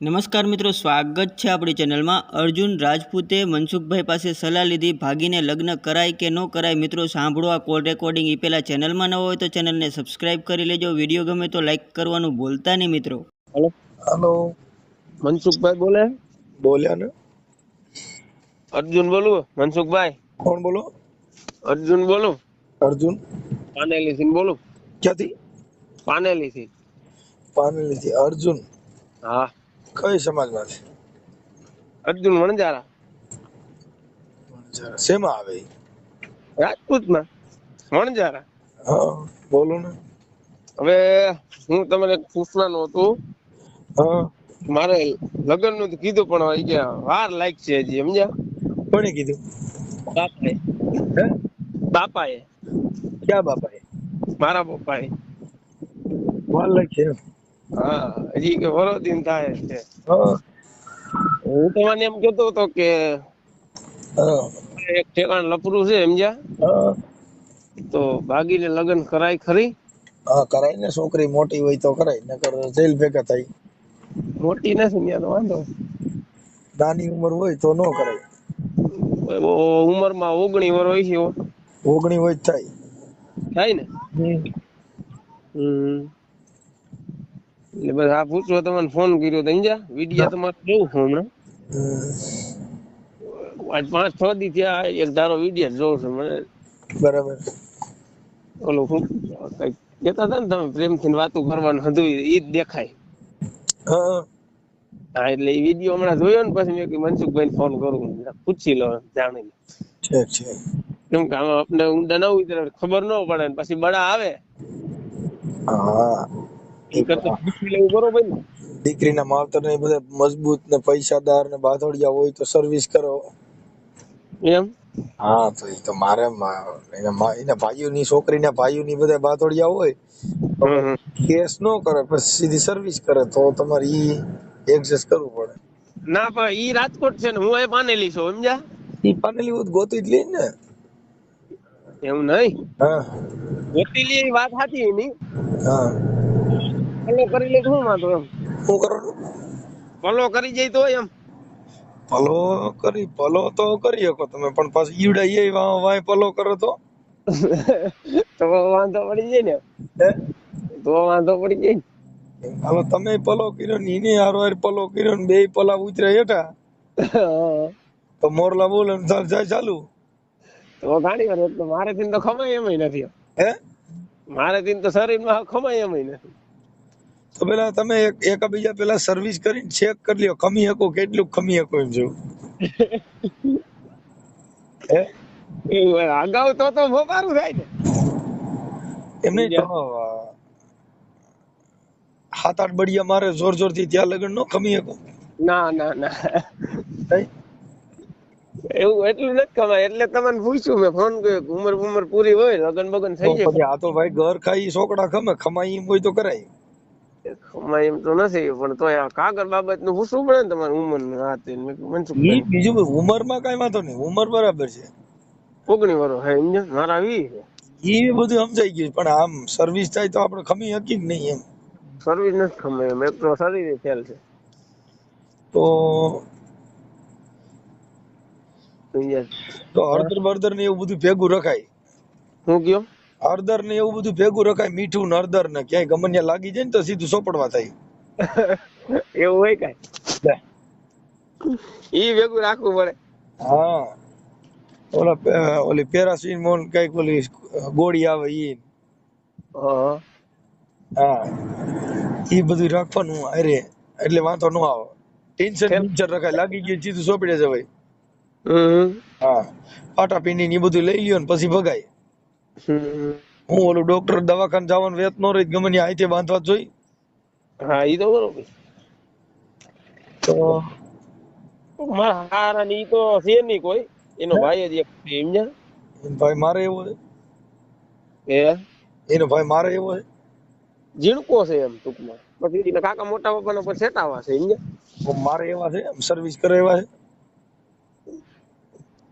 નમસ્કાર મિત્રો સ્વાગત છે આપણી ચેનલમાં. અર્જુન રાજપૂતે મનસુખભાઈ પાસે સલાહ લીધી ભાગીને લગ્ન કરાય કે ન કરાય મિત્રો સાંભળો આ કોલ રેકોર્ડિંગ એ પહેલાં ચેનલમાં ન હોય તો ચેનલને સબસ્ક્રાઇબ કરી લેજો. વીડિયો ગમે તો લાઈક કરવાનું ભૂલતા નહીં મિત્રો. હેલો. હેલો. મનસુખભાઈ બોલે? બોલ્યા ને. અર્જુન બોલું? મનસુખભાઈ? કોણ બોલો? અર્જુન બોલું? અર્જુન. પાનેલી થી બોલું? ક્યાંથી? પાનેલી થી પાનેલીથી. અર્જુન. હા. કઈ સમાજમાંથી? અર્જુન વણજારા શેમાં આવે ઈ? રાજપૂતમાં વણજારા હા બોલો ને. હવે હું તમને પૂછવાનું હતું. મારે લગ્નનું કીધું પણ વાર કે વાર લાગશે હજી સમજ્યા? કોને કીધું? બાપાએ. હે? બાપાએ. ક્યાં બાપાએ? મારા પપ્પાએ. વાર લાયક એમ? હા હજી કે વરોદીન થાય છે. હું. તમને એમ કેતો હતો કે એક ઠેકાણ લપરું છે સમજ્યા? તો ભાગીને લગ્ન કરાય ખરી? હા કરાય ને છોકરી મોટી હોય તો કરાય નકર જેલ ભેગા થાય. મોટી નથી ત્યાં તો વાંધો. નાની ઉંમર હોય તો ન કરાય. ઉંમરમાં ઓગણી વર હોય છે ઓગણી હોય થાય. થાય ને? હમ. એટલે બસ આ પૂછવા તમને ફોન કર્યો તો સમજ્યા? વિડિયા તમારે જોઉં છું હમણાં. આજ પાંચ છ દી થયા એક ધારો વિડિયા જોઉં છું મને બરાબર. ઓલું શું કંઈક કહેતા હતા ને તમે પ્રેમથી વાતો કરવાનું હતું એ જ દેખાય. હા એટલે એ વીડિયો હમણાં જોયો ને પછી મેં મનસુખભાઈ ફોન કરું. પૂછી લો ઠીક છે કેમ કે આમાં આપણે ઊંડા ન ઉતરે ખબર ન પડે પછી બડા આવે. હા. દીકરીના માવતર ને બધા મજબૂત ને પૈસાદાર ને બાથોડિયા હોય તો સર્વિસ કરો. એમ? હા તો એ તો મારે એના ભાઈઓની છોકરીના ભાઈઓની બધા બાથોડિયા હોય. કેસ નો કરે પછી સીધી સર્વિસ કરે તો તમારે ઈ એડજસ્ટ કરવું પડે. ના પણ ઈ રાજકોટ છે ને હું એ પાનેલી છું સમજ્યા? ઈ પાનેલી હોય ગોતી જ લે ને એવું નહીં? હા. ગોતી લે વાત સાચી એની. હા. પલો કરી લે શું વાંધો એમ. શું કરવાનું ફોલો કરી જાય તો એમ. ભલો કરી ભલો તો કરી શકો તમે પણ પાછું ઈવડા એ વાય ભલો કરો તો. તો વાંધો પડી જાય ને. તો વાંધો પડી જાય હાલો તમે પલો કર્યો ને એને હારો હાર પલો કર્યો ને બે પલા ઉતરે હેઠા. તો મોરલા બોલે જાય ચાલુ તો ઘણી વાર એટલે મારે થી તો ખમાય એમય નથી. હે? મારે થી તો શરીરમાં ખમાય એમય નથી. તો પેલા તમે એક એકબીજા પેલા સર્વિસ કરીને ચેક કરી લ્યો ખમી શકો કેટલું ખમી શકો એમ જો. અગાઉ તો તો મોપારું થાય ને. એમને હાથ આઠ બડિયા મારે જોર જોરથી ત્યાં લગન નો ખમી શકો. ના ના ના. એવું એટલું નથી કમાય એટલે તમને પૂછ્યું મેં ફોન કર્યો ઉંમર ઉંમર પૂરી હોય લગન બગન થઈ જાય. આ તો ભાઈ ઘર ખાઈ છોકરા ખમે ખમાઈ એમ હોય તો કરાય. કમાય એમ તો નથી પણ તોય આ કાગળ બાબતનું પૂછવું પડે ને તમારે ઉંમર ને આ તે મેં કીધું મનસુખ ઈ બીજું ઉંમરમાં કઈ વાંધો નહીં ઉંમર બરાબર છે. ઓગણી વર્ષ હે સમજ્યા? મારા વી છે. ઈ બધું સમજાઈ ગયું પણ આમ સર્વિસ થાય તો આપણે ખમી હકી જ નહીં એમ? સર્વિસ નથી ખમાય એમ એક તો શરીરે છે. તો? તો હળદર બળદર ને એવું બધું ભેગું રખાય. હું કયો? હળદર ને એવું બધું ભેગું રખાય મીઠું ને હળદર ને ક્યાંય ગમે ત્યાં લાગી જાય ને તો સીધું સોપડવા થાય. એવું હોય કઈ? ઈ ભેગું રાખવું પડે. હા. ઓલા ઓલી પેરાસીમોન કંઈક ઓલી ગોળી આવે ઈ. હા. ઈ બધું રાખવાનું અરે એટલે વાંધો ન આવે. ટેન્શન ટેન્શન રખાય લાગી ગયું સીધું સોપડે જવાય. ભાઈ હા. પાટા પીંડી ને બધું લઈ લ્યો ને પછી ભગાય. હું ઓલું ડોક્ટર દવાખાને જવાનું વેત નો રહી ગમે ત્યાં બાંધવા જોઈ. હા ઈ તો બરોબર. તો મારા હારા ની તો છે નહીં કોઈ. એનો ભાઈ જ એક છે સમજ્યા એનો ભાઈ મારે એવો છે. એ એનો ભાઈ મારે એવો છે. ઝીણકો છે એમ ટૂંકમાં. પછી કાકા મોટા પપ્પાના પર સેટાવા છે સમજ્યા મારે એવા છે સર્વિસ કરે એવા છે.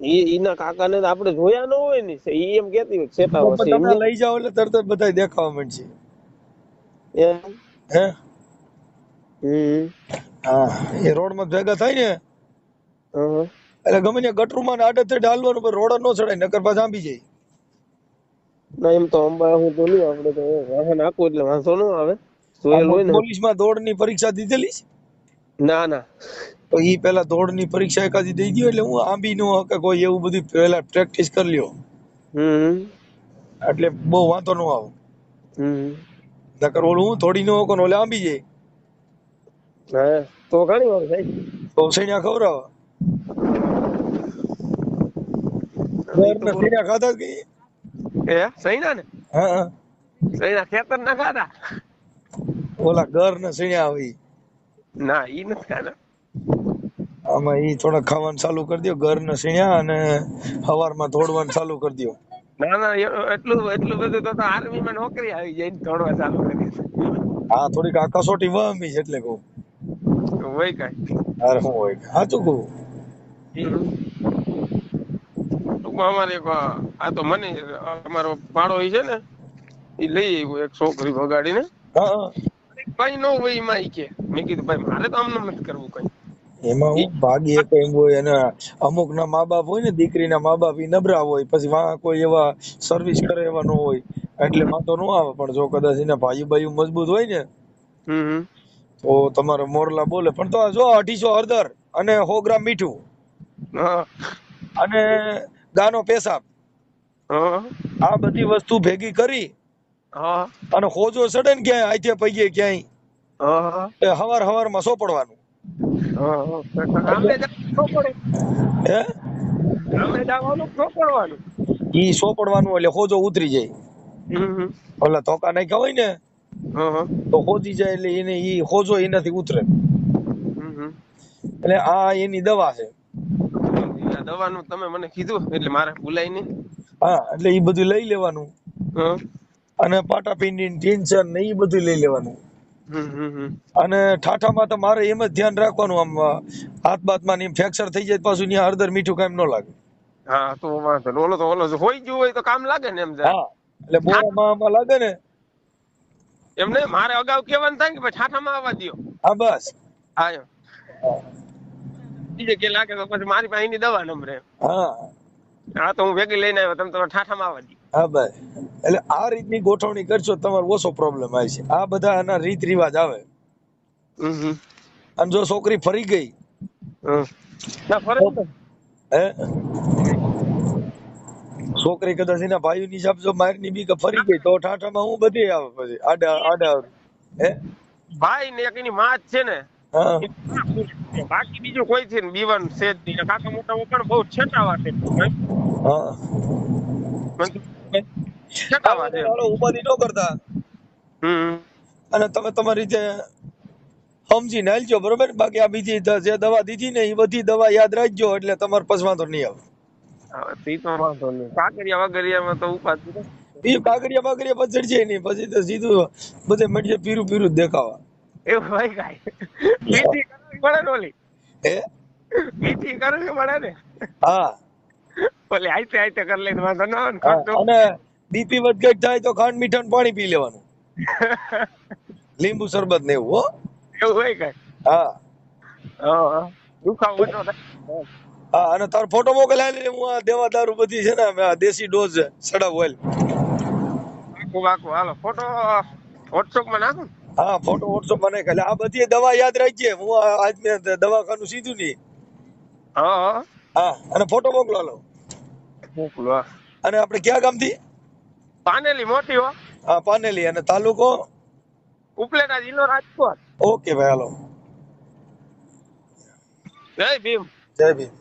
ઈના કાકાને ને આપણે જોયા ન હોય ને ઈ એમ કેતી હોય છે તમે લઈ જાઓ એટલે તરત જ બધા દેખાવા માંડશે. એમ? હે? હમ. હા એ રોડમાં ભેગા થાય ને. એટલે ગમે ત્યાં ગટરમાં માં આડે થઈને હાલવાનું પણ રોડ નો ચડાય નકર પાછા આંબી જાય. ના એમ તો અંબા હું તો નહીં આપણે તો વાહન આખું એટલે વાંધો ન આવે. ને પોલીસમાં દોડની પરીક્ષા દીધેલી છે? ના ના. તો ઈ પેલા દોડની પરીક્ષા એકાદી દઈ ગયો એટલે હું આંબી નો કે કોઈ એવું બધું પેલા પ્રેક્ટિસ કરી લ્યો. હમ. એટલે બહુ વાંધો નો આવો. હમ. નકર ઓલું હું થોડી નો કોને ઓલે આંબી જાય. હા. તો ઘણી વાર થાય. તો સૈન્યા ખવરાવ સૈન્યા ખાધા કઈ એ સૈના ને? હા. સૈના ખેતર ના ખાધા? ઓલા ઘર ને સૈન્યા આવી. ના ઈ નથી ખાના. આમાં ઈ થોડા ખાવાનું ચાલુ કરી દો ઘર ને સીણ્યા અને હવારમાં તોડવાનું ચાલુ કરી દો ના ના એટલું એટલું બધું તો આર્મી માં નોકરી આવી જાય તોડવા ચાલુ કરી હા થોડીક આ કસોટી વહમી છે એટલે કહું. હોય કઈ. અરે હું હોય સાચું કહું. ટૂંકમાં અમારે એક આ તો મને અમારો પાડો છે ને એ લઈ આવ્યો એક છોકરી વગાડીને હા. હા. નો હોય એમાં ઈ કે. મેં કીધું ભાઈ મારે તો આમને નથી કરવું કઈ. એમાં હું ભાગી એક એમ હોય અને અમુક ના મા બાપ હોય ને દીકરીના મા બાપ ઈ નબળા હોય પછી વાં કોઈ એવા સર્વિસ કરે એવા નો હોય એટલે વાંધો નો આવે. પણ જો કદાચ એના ભાઈ ભાઈ મજબૂત હોય ને તો તમારે મોરલા બોલે. પણ તો જો અઢીસો હળદર અને સો ગ્રામ મીઠું. અને ગાનો પેશાબ. આ બધી વસ્તુ ભેગી કરી અને હોજો ચડે ને ક્યાંય આઈથે પૈયે ક્યાંય. હા એ હવાર હવારમાં સોપડવાનું હા ઈ સોપડવાનું એટલે હોજો ઉતરી જાય. ઓલા ધોકા નાખ્યા હોય ને તો હોજી જાય એટલે એને ઈ હોજો એનાથી ઉતરે. એટલે આ એની દવા છે. દવાનું તમે મને કીધું એટલે મારે ભૂલાય નહીં. હા એટલે ઈ બધું લઈ લેવાનું. હા. અને પાટાપિંડી ટેન્શન ને એ બધું લઈ લેવાનું. અને ઠાઠામાં તો મારે એમ જ ધ્યાન રાખવાનું આમ હાથ બાથમાં ને ફ્રેક્ચર થઈ જાય પાછું ત્યાં હળદર મીઠું કામ ન લાગે. હા તો વાંધો નહીં. ઓલો તો ઓલો હોય ગયું હોય તો કામ લાગે ને એમ હા એટલે બોરામાં આમાં લાગે ને. એમ નહીં મારે અગાઉ કહેવાનું થાય કે ભાઈ ઠાઠામાં આવવા દ્યો. હા બસ. હા બીજે કે લાગે તો પછી મારી પાસે એની દવા નંબરે હા. હા તો હું ભેગી લઈને આવ્યો તમે તમારે ઠાઠામાં આવવા દ્યો. હા ભાઈ. એટલે આ રીતની ગોઠવણી કરશો તમારે ઓછો પ્રોબ્લેમ આવે છે. આ બધા આના રીત રિવાજ આવે. અને જો છોકરી ફરી ગઈ. ના ફરે હે? છોકરી કદાચ એના ભાઈ ની હિસાબ જો માર બી કે ફરી ગઈ તો ઠાઠામાં હું બધી આવે પછી? આડા આડા. હે? ભાઈ ને એક એની માં છે ને હા. બાકી બીજું કોઈ ને બીવન છે જ નહીં કાકા મોટા પણ બહુ છેટાવા છે. હા. છેટાવા ઉપાધિ ન કરતા. અને તમે તમારી જે સમજીને હાલજો બરોબર? બાકી આ બીજી જે દવા દીધી ને એ બધી દવા યાદ રાખજો એટલે તમારે પછી વાંધો નહીં આવે. હવે તો વાંધો નહીં. કાકરિયા વગરિયામાં તો ઉપાધિ એ કાગડિયા બાગડિયા પછી ચડશે નહીં પછી તો સીધું બધે મળશે પીરું પીરું જ દેખાવા. એ ભાઈ કાંઈ? મીઠી કરવી પડે ને ઓલી? હે? મીઠી કરવી પડે ને? હા. ઓલી આઈતે આઈતે કર લઈને વાંધો ના આવે ને અને બીપી વધઘટ થાય તો ખાંડ મીઠા પાણી પી લેવાનું. લીંબુ શરબત ને એવું હો. એવું હોય કઈ? હા. દુખાવો ઓછો થાય? હા અને તારો ફોટો મોકલાય હું આ દેવા દારૂ બધી છે ને આ દેશી ડોઝ સડાવ ઓઇલ આખું આખું હાલો ફોટો વોટ્સઅપમાં નાખું હા ફોટો વોટ્સઅપમાં નાખ. એટલે આ બધી દવા યાદ રાખજે. હું આજ મેં દવાખાનું સીધું નહીં. હા. હા અને ફોટો મોકલો લો મોકલો. અને આપણે ક્યાં ગામથી? પાનેલી મોટી હો. હા પાનેલી અને તાલુકો? ઉપલેટા જિલ્લો રાજકોટ. ઓકે ભાઈ હાલો. જય ભીમ. જય ભીમ.